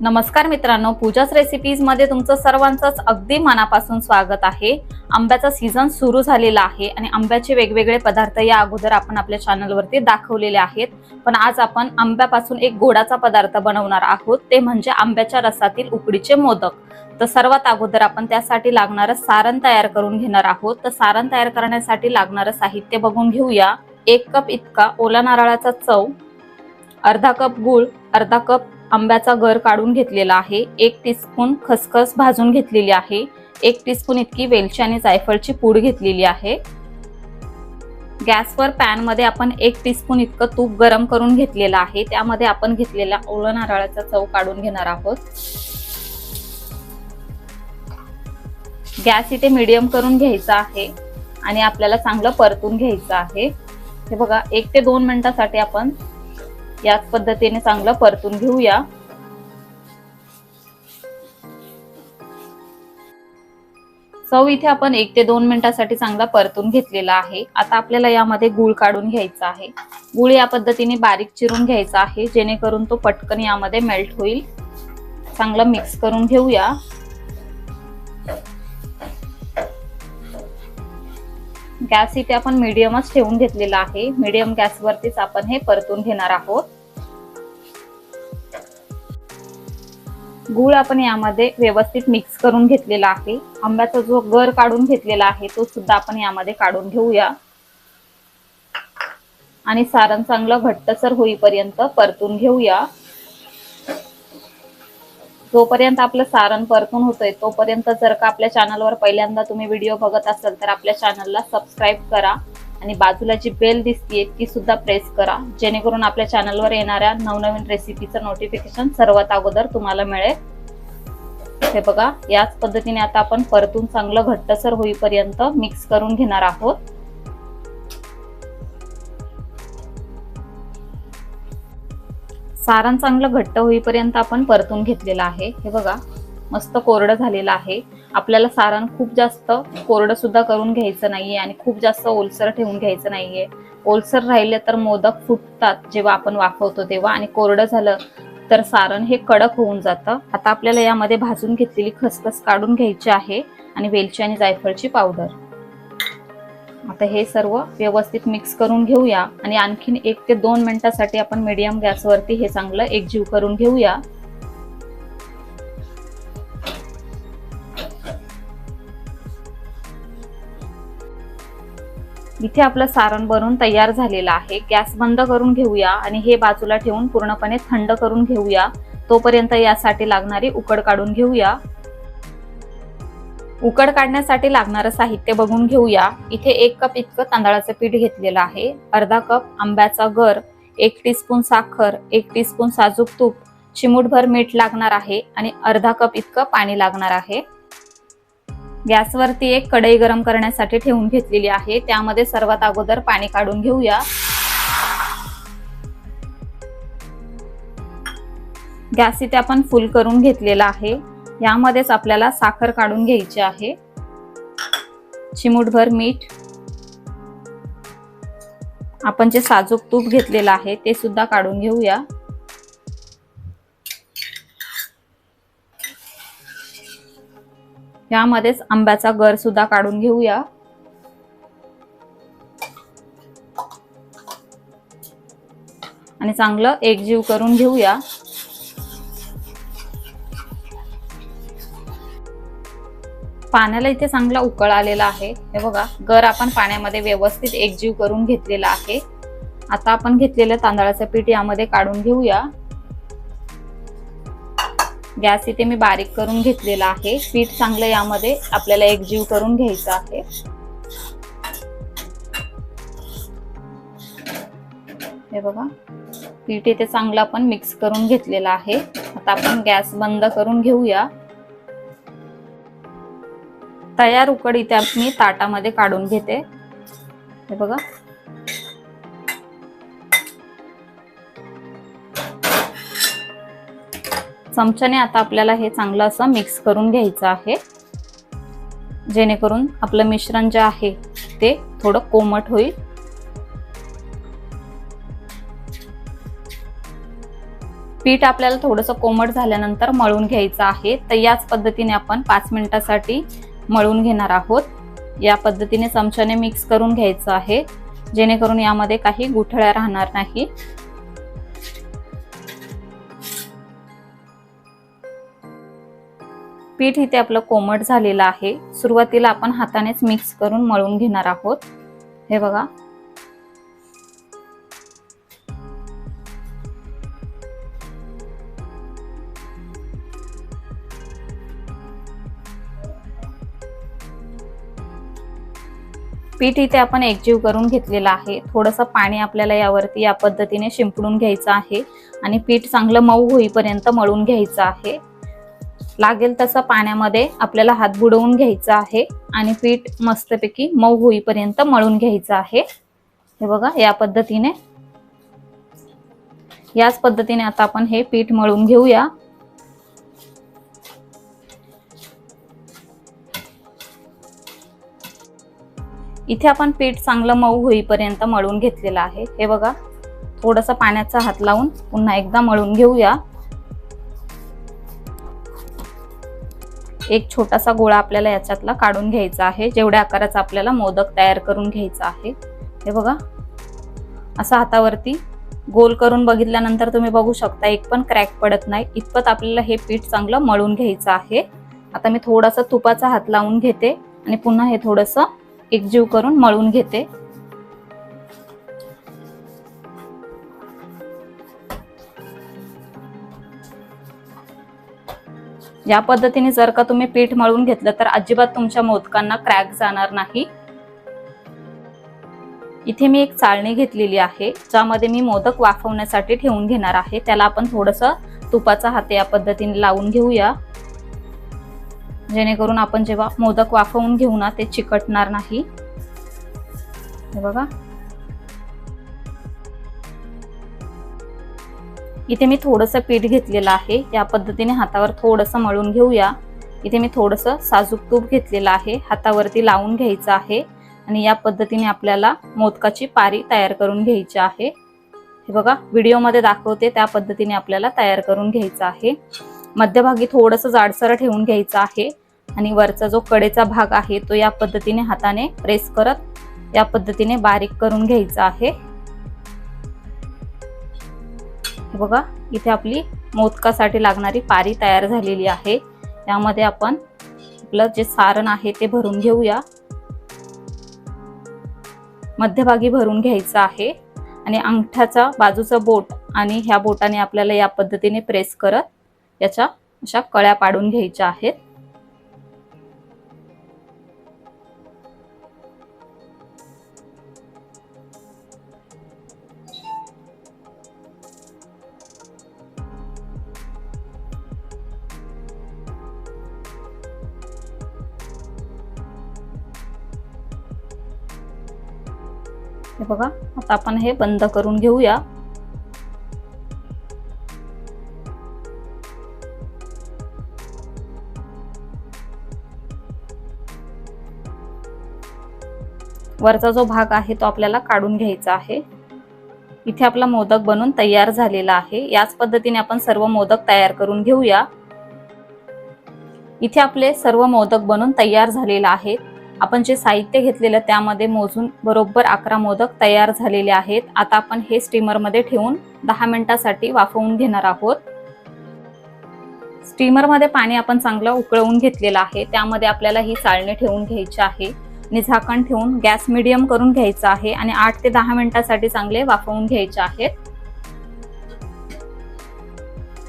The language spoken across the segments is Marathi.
नमस्कार मित्रांनो पूजाच रेसिपीजमध्ये तुमचं सर्वांचंच अगदी मनापासून स्वागत आहे. आंब्याचा सीझन सुरू झालेला आहे आणि आंब्याचे वेगवेगळे पदार्थ या अगोदर आपण आपल्या चॅनलवरती दाखवलेले आहेत. पण आज आपण आंब्यापासून एक गोडाचा पदार्थ बनवणार आहोत ते म्हणजे आंब्याच्या रसातील उकडीचे मोदक. तर सर्वात अगोदर आपण त्यासाठी लागणारं सारण तयार करून घेणार आहोत. तर सारण तयार करण्यासाठी लागणारं साहित्य बघून घेऊया. एक कप इतका ओला नारळाचा चव अर्धा कप गूळ अर्धा कप आंब्याचा गर काढून घेतलेला आहे. एक टीस्पून खसखस भाजून घेतलेली आहे. एक टीस्पून इतकी वेलची आणि जायफळची पूड घेतलेली आहे. गॅसवर पॅनमध्ये आपण एक टीस्पून इतकं तूप गरम करून घेतलेलं आहे. त्यामध्ये आपण घेतलेला ओळ नारळाचा चव काढून घेणार आहोत. गॅस इथे मीडियम करून घ्यायचा आहे आणि आपल्याला चांगलं परतून घ्यायचं आहे. हे बघा एक ते दोन मिनिटासाठी आपण याच पद्धतीने चांगलं परतून घेऊया. चव इथे आपण एक ते दोन मिनिटासाठी चांगला परतून घेतलेला आहे. आता आपल्याला यामध्ये गुळ काढून घ्यायचा आहे. गुळ या पद्धतीने बारीक चिरून घ्यायचा आहे जेणेकरून तो पटकन यामध्ये मेल्ट होईल. चांगलं मिक्स करून घेऊया. गॅस इथे आपण मीडियमच ठेवून घेतलेला आहे. मीडियम गॅसवरतीच आपण हे परतून घेणार आहोत. गूळ आपण यामध्ये व्यवस्थित मिक्स करून घेतलेला आहे. आंब्याचा जो गर काढून घेतलेला आहे तो सुद्धा आपण यामध्ये काढून घेऊया. आणि सारण चांगलं घट्टसर होईपर्यंत परतून घेऊया. जोपर्यंत आपलं सारण परतून होतंय तोपर्यंत जर का आपल्या चॅनलवर पहिल्यांदा तुम्ही व्हिडिओ बघत असाल तर आपल्या चॅनलला सबस्क्राईब करा. आणि बाजूला जी बेल दिसतीये ती सुद्धा प्रेस करा. जेणेकरून आपल्या चॅनलवर येणाऱ्या नवनवीन रेसिपीचं नोटिफिकेशन सर्वात अगोदर तुम्हाला मिळेल. हे बघा याच पद्धतीने आता आपण परतून चांगलं घट्टसर होईपर्यंत मिक्स करून घेणार आहोत. सारण चांगलं घट्ट होईपर्यंत आपण परतून घेतलेलं आहे. हे बघा मस्त कोरडं झालेलं आहे. आपल्याला सारण खूप जास्त कोरडं सुद्धा करून घ्यायचं नाहीये आणि खूप जास्त ओलसर ठेवून घ्यायचं नाहीये. ओलसर राहिले तर मोदक फुटतात जेव्हा आपण वाफवतो तेव्हा आणि कोरडं झालं तर सारण हे कडक होऊन जातं. आता आपल्याला यामध्ये भाजून घेतलेली खसखस काढून घ्यायची आहे आणि वेलची आणि जायफळची पावडर. आता हे सर्व व्यवस्थित मिक्स करून घेऊया आणि आणखीन एक ते दोन मिनिटासाठी आपण मीडियम गॅसवरती हे चांगलं एकजीव करून घेऊया. इथे आपलं सारण बनवून तयार झालेलं आहे. गॅस बंद करून घेऊया आणि हे बाजूला ठेवून पूर्णपणे थंड करून घेऊया. तोपर्यंत यासाठी लागणारी उकड काढून घेऊया. उकड काढण्यासाठी लागणारं साहित्य बघून घेऊया. इथे एक कप इतकं तांदळाचं पीठ घेतलेलं आहे. अर्धा कप आंब्याचा गर एक टीस्पून साखर एक टीस्पून साजूक तूप चिमूटभर मीठ लागणार आहे आणि अर्धा कप इतकं पाणी लागणार आहे. गॅसवरती एक कढई गरम करण्यासाठी ठेवून घेतलेली आहे. त्यामध्ये सर्वात अगोदर पाणी काढून घेऊया. गॅस इथे आपण फुल करून घेतलेला आहे. यामध्येच आपल्याला साखर काढून घ्यायची आहे. चिमूटभर मीठ. आपण जे साजूक तूप घेतलेलं आहे ते सुद्धा काढून घेऊया. यामध्येच आंब्याचा गर सुद्धा काढून घेऊया. आणि चांगलं एकजीव करून घेऊया. पाण्याला इथे चांगला उकळ आलेला आहे. हे बघा गर आपण पाण्यामध्ये व्यवस्थित एकजीव करून घेतलेला आहे. आता आपण घेतलेलं तांदळाचं पीठ यामध्ये काढून घेऊया. गॅस इथे मी बारीक करून घेतलेला आहे. पीठ चांगलं यामध्ये आपल्याला एकजीव करून घ्यायचं आहे. हे बघा. पीठ इथे चांगलं आपण मिक्स करून घेतलेलं आहे. आता आपण गॅस बंद करून घेऊया. तयार उकड इथे मी ताटामध्ये काढून घेते. हे बघा. चमच्याने आता आपल्याला हे चांगलं असं मिक्स करून घ्यायचं आहे. जेणेकरून आपलं मिश्रण जे आहे ते थोडं कोमट होईल. पीठ आपल्याला थोडंसं कोमट झाल्यानंतर मळून घ्यायचं आहे. तर याच पद्धतीने आपण पाच मिनिटासाठी मळून घेणार आहोत. या पद्धतीने चमच्याने मिक्स करून घ्यायचं आहे. जेणेकरून यामध्ये काही गुठळ्या राहणार नाही पीठ इथे आपलं कोमट झालेलं आहे. सुरुवातीला आपण हातानेच मिक्स करून मळून घेणार आहोत. हे बघा. पीठ इथे आपण एकजीव करून घेतलेलं आहे. थोडंसं पाणी आपल्याला यावरती या पद्धतीने शिंपडून घ्यायचं आहे आणि पीठ चांगलं मऊ होईपर्यंत मळून घ्यायचं आहे. लागेल तसं पाण्यामध्ये आपल्याला हात बुडवून घ्यायचा आहे आणि पीठ मस्तपैकी मऊ होईपर्यंत मळून घ्यायचं आहे. हे बघा या पद्धतीने. याच पद्धतीने आता आपण हे पीठ मळून घेऊया. इथे आपण पीठ चांगलं मऊ होईपर्यंत मळून घेतलेलं आहे. हे बघा थोडस पाण्याचा हात लावून पुन्हा एकदा मळून घेऊया. एक छोटासा गोळा आपल्याला याच्यातला काढून घ्यायचा आहे. जेवढ्या आकाराचा आपल्याला मोदक तयार करून घ्यायचा आहे. हे बघा. असं हातावरती गोल करून बघितल्यानंतर तुम्ही बघू शकता एक पण क्रॅक पडत नाही. इतपत आपल्याला हे पीठ चांगलं मळून घ्यायचं आहे. आता मी थोडासा तुपाचा हात लावून घेते आणि पुन्हा हे थोडंसं एकजीव करून मळून घेते. या पद्धतीने जर का तुम्ही पीठ मळून घेतलं तर अजिबात तुमच्या मोदकांना क्रॅक जाणार नाही. इथे मी एक चाळणी घेतलेली आहे ज्यामध्ये मी मोदक वाफवण्यासाठी ठेवून घेणार आहे. त्याला आपण थोडंसं तुपाचा हात या पद्धतीने लावून घेऊया. जेणेकरून आपण जेव्हा मोदक वाफवून घेऊ ना ते चिकटणार नाही. हे बघा. इथे मी थोडंसं पीठ घेतलेलं आहे. या पद्धतीने हातावर थोडंसं मळून घेऊया. इथे मी थोडंसं साजूक तूप घेतलेलं आहे. हातावरती लावून घ्यायचं आहे. आणि या पद्धतीने आपल्याला मोदकाची पारी तयार करून घ्यायची आहे. हे बघा व्हिडिओमध्ये दाखवते त्या पद्धतीने आपल्याला तयार करून घ्यायचं आहे. मध्यभागी थोडंसं जाडसर ठेवून घ्यायचं आहे. आणि वरचा जो कडेचा भाग आहे तो या पद्धतीने हाताने प्रेस करत या पद्धतीने बारीक करून घ्यायचा आहे. बघा इथे आपली मोदकासाठी लागणारी पारी तयार झालेली आहे. यामध्ये आपण आपलं जे सारण आहे ते भरून घेऊया. मध्यभागी भरून घ्यायचं आहे. आणि अंगठ्याचा बाजूचा बोट आणि ह्या बोटाने आपल्याला या पद्धतीने प्रेस करत याच्या अशा कळ्या पाडून घ्यायच्या आहेत. हे बघा आता आपण हे बंद करून घेऊया. वरचा जो भाग आहे तो आपल्याला काढून घ्यायचा आहे. इथे आपला मोदक बनून तयार झालेला आहे. याच पद्धतीने आपण सर्व मोदक तयार करून घेऊया. इथे आपले सर्व मोदक बनून तयार झालेला आहेत. आपण जे साहित्य घेतलेलं त्यामध्ये मोजून बरोबर अकरा मोदक तयार झालेले आहेत. आता आपण हे स्टीमरमध्ये ठेवून दहा मिनिटासाठी वाफवून घेणार आहोत. स्टीमरमध्ये पाणी आपण चांगलं उकळवून घेतलेलं आहे. त्यामध्ये आपल्याला ही चाळणी ठेवून घ्यायची आहे. आणि झाकण ठेवून गॅस मिडियम करून घ्यायचा आहे आणि आठ ते दहा मिनिटासाठी चांगले वाफवून घ्यायचे आहेत.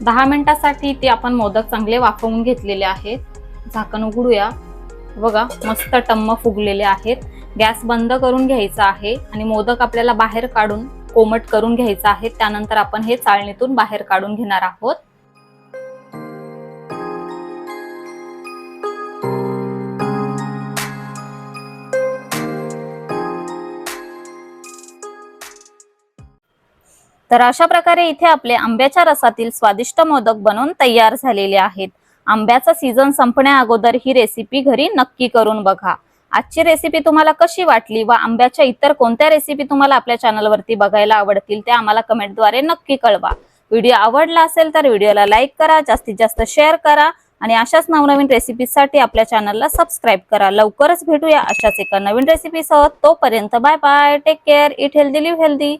दहा मिनिटासाठी ते आपण मोदक चांगले वाफवून घेतलेले आहेत. झाकण उघडूया. बघा मस्त टम्म फुगलेले आहेत. गॅस बंद करून घ्यायचा आहे आणि मोदक आपल्याला बाहेर काढून कोमट करून घ्यायचा आहे. त्यानंतर आपण हे चाळणीतून बाहेर काढून घेणार आहोत. तर अशा प्रकारे इथे आपले आंब्याच्या रसातील स्वादिष्ट मोदक बनवून तयार झालेले आहेत. आंब्याचा सीझन संपण्या अगोदर ही रेसिपी घरी नक्की करून बघा. आजची रेसिपी तुम्हाला कशी वाटली व आंब्याच्या इतर कोणत्या रेसिपी तुम्हाला आपल्या चॅनलवरती बघायला आवडतील त्या आम्हाला कमेंटद्वारे नक्की कळवा. व्हिडिओ आवडला असेल तर व्हिडिओला लाईक करा जास्तीत जास्त शेअर करा आणि अशाच नवनवीन रेसिपीसाठी आपल्या चॅनलला सबस्क्राईब करा. लवकरच भेटूया अशाच एका नवीन रेसिपीसह तोपर्यंत bye bye take care eat healthy live healthy